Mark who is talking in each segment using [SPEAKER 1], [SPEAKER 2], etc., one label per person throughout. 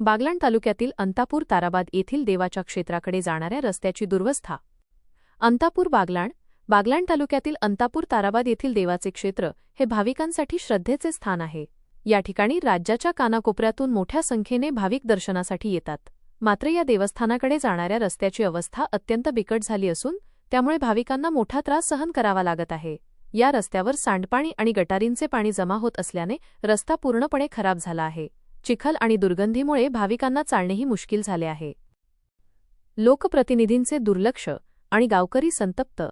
[SPEAKER 1] बागलाण तालुक्यातील अंतापूर ताराबाद येथील देवाच्या क्षेत्राकडे जाणाऱ्या रस्त्याची दुर्वस्था. अंतापूर बागलाण बागलाण तालुक्यातील अंतापूर ताराबाद येथील देवाचे क्षेत्र हे भाविकांसाठी श्रद्धेचे स्थान आहे. या ठिकाणी राज्याच्या कानाकोपऱ्यातून मोठ्या संख्येने भाविक दर्शनासाठी येतात. मात्र या देवस्थानाकडे जाणाऱ्या रस्त्याची अवस्था अत्यंत बिकट झाली असून त्यामुळे भाविकांना मोठा त्रास सहन करावा लागत आहे. या रस्त्यावर सांडपाणी आणि गटारींचे पाणी जमा होत असल्याने रस्ता पूर्णपणे खराब झाला आहे. चिखल आणि दुर्गंधीमुळे भाविकांना चालणेही मुश्किल झाले आहे. लोकप्रतिनिधींचे दुर्लक्ष आणि गावकरी संतप्त.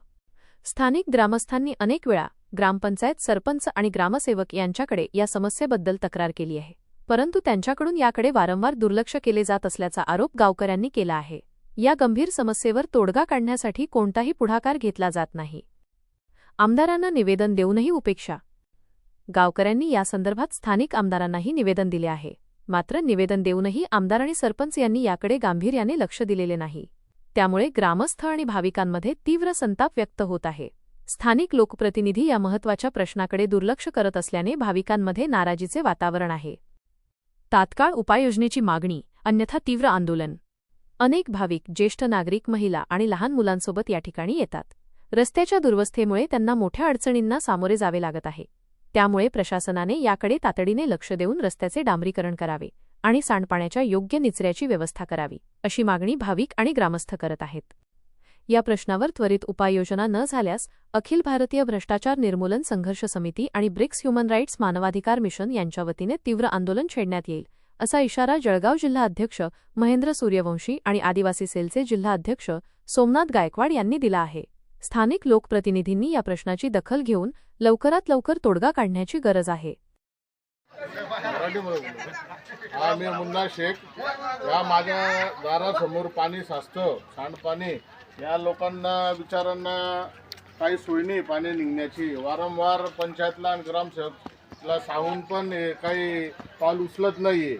[SPEAKER 1] स्थानिक ग्रामस्थांनी अनेक वेळा ग्रामपंचायत सरपंच आणि ग्रामसेवक यांच्याकडे या समस्येबद्दल तक्रार केली आहे परंतु त्यांच्याकडून याकडे वारंवार दुर्लक्ष केले जात असल्याचा आरोप गावकऱ्यांनी केला आहे. या गंभीर समस्येवर तोडगा काढण्यासाठी कोणताही पुढाकार घेतला जात नाही. आमदारांना निवेदन देऊनही उपेक्षा. गावकऱ्यांनी यासंदर्भात स्थानिक आमदारांनाही निवेदन दिले आहे. मात्र निवेदन देऊनही आमदार आणि सरपंच यांनी याकडे गांभीर्याने लक्ष दिलेले नाही. त्यामुळे ग्रामस्थ आणि भाविकांमध्ये तीव्र संताप व्यक्त होत आहे. स्थानिक लोकप्रतिनिधी या महत्त्वाच्या प्रश्नाकडे दुर्लक्ष करत असल्याने भाविकांमध्ये नाराजीचे वातावरण आहे. तात्काळ उपाययोजनेची मागणी अन्यथा तीव्र आंदोलन. अनेक भाविक ज्येष्ठ नागरिक महिला आणि लहान मुलांसोबत या ठिकाणी येतात. रस्त्याच्या दुर्वस्थेमुळे त्यांना मोठ्या अडचणींना सामोरे जावे लागत आहे. त्यामुळे प्रशासनाने याकडे तातडीने लक्ष देऊन रस्त्याचे डांबरीकरण करावे आणि सांडपाण्याच्या योग्य निचऱ्याची व्यवस्था करावी अशी मागणी भाविक आणि ग्रामस्थ करत आहेत. या प्रश्नावर त्वरित उपाययोजना न झाल्यास अखिल भारतीय भ्रष्टाचार निर्मूलन संघर्ष समिती आणि ब्रिक्स ह्युमन राईट्स मानवाधिकार मिशन यांच्या वतीने तीव्र आंदोलन छेडण्यात येईल असा इशारा जळगाव जिल्हा अध्यक्ष महेंद्र सूर्यवंशी आणि आदिवासी सेलचे जिल्हा अध्यक्ष सोमनाथ गायकवाड यांनी दिला आहे. स्थानिक लोकप्रतिनिधींनी या प्रश्नाची दखल घेऊन लवकरात लवकर तोडगा काढण्याची गरज आहे.
[SPEAKER 2] हा मी मुन्ना शेख या माझ्या दारासमोर पाणी साचतं सांडपाणी. या लोकांना बिचारांना काही सोय नाही पाणी निघण्याची. वारंवार पंचायतला आणि ग्रामसेवकला सांगून पण हे काही पाल उचलत नाहीये.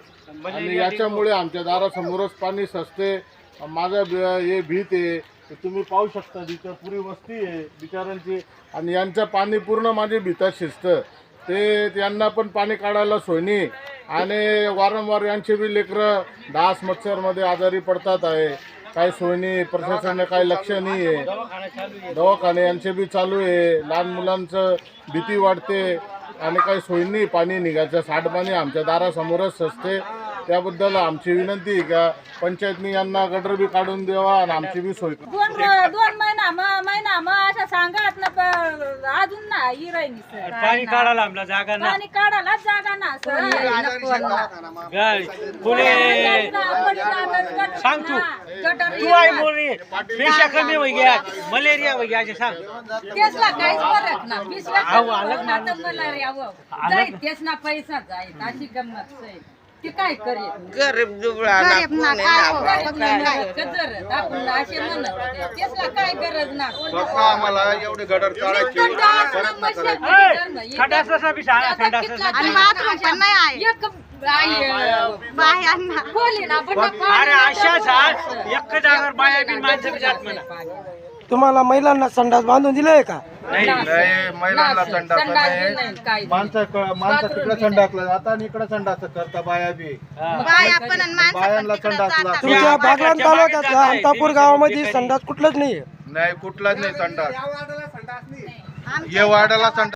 [SPEAKER 2] आणि याच्यामुळे आमच्या दारासमोरच पाणी सचते. माझं हे भीत आहे. तर तुम्ही पाहू शकता तिथं पुरी वस्ती आहे बिचारांची आणि यांचं पाणी पूर्ण माझे भीतात शिजतं. ते यांना पण पाणी काढायला सोयनी नाही. आणि वारंवार यांचे बी लेकरं डास मच्छरमध्ये आजारी पडतात आहे. काही सोय नाही प्रशासनाने काही लक्ष नाही आहे. दवाखाने यांचे बी चालू आहे. लहान मुलांचं भीती वाढते. आणि काही सोयी नाही पाणी निघायचं. सांडपाणी आमच्या दारासमोरच सजते. त्याबद्दल आमची विनंती आहे का? पंचायतनी यांना गटर बी काढून द्यावा आणि आमची बी सोय करा.
[SPEAKER 3] दोन दोन महिना मग महिना मग असं सांगत ना प- अजून ना हिरायनी सर.
[SPEAKER 4] पाणी काढायला आमला जागा ना.
[SPEAKER 3] पाणी काढायला जागा ना सर.
[SPEAKER 4] गाय पुणे सांग तू. तू आहे मोरी पेशा कमी होई गया. मलेरिया होई गया सांग.
[SPEAKER 3] तेचला काहीच फरक ना. मला जाई तेच ना. पैसा जाईल अशी गंमत ते काय करेल?
[SPEAKER 5] गरीब दुबळा ना.
[SPEAKER 3] आपण असे म्हणत. तेचला काय गरज ना
[SPEAKER 2] आम्हाला एवढे गटर काढायचे
[SPEAKER 4] खडास असा बी सांगा खडास
[SPEAKER 3] आणि बाथरूम पण नाही आहे. एक बायांना खोली ना. पण
[SPEAKER 4] अरे अशा झाड एक जागावर बाया बी माणसं बी जात म्हणा.
[SPEAKER 6] तुम्हाला महिलांना संडास बांधून दिलंय का?
[SPEAKER 2] नाही महिलांना संडास नाही. माणसं माणसं तिकडे संडासला जातात आणि इकडे संडास करता बाया बी. बायांना
[SPEAKER 6] तुमच्या बागलाण अंतापूर गावामध्ये संडास कुठलंच नाहीये.
[SPEAKER 2] नाही कुठलाच नाही संडास. ये वाड्याला संडास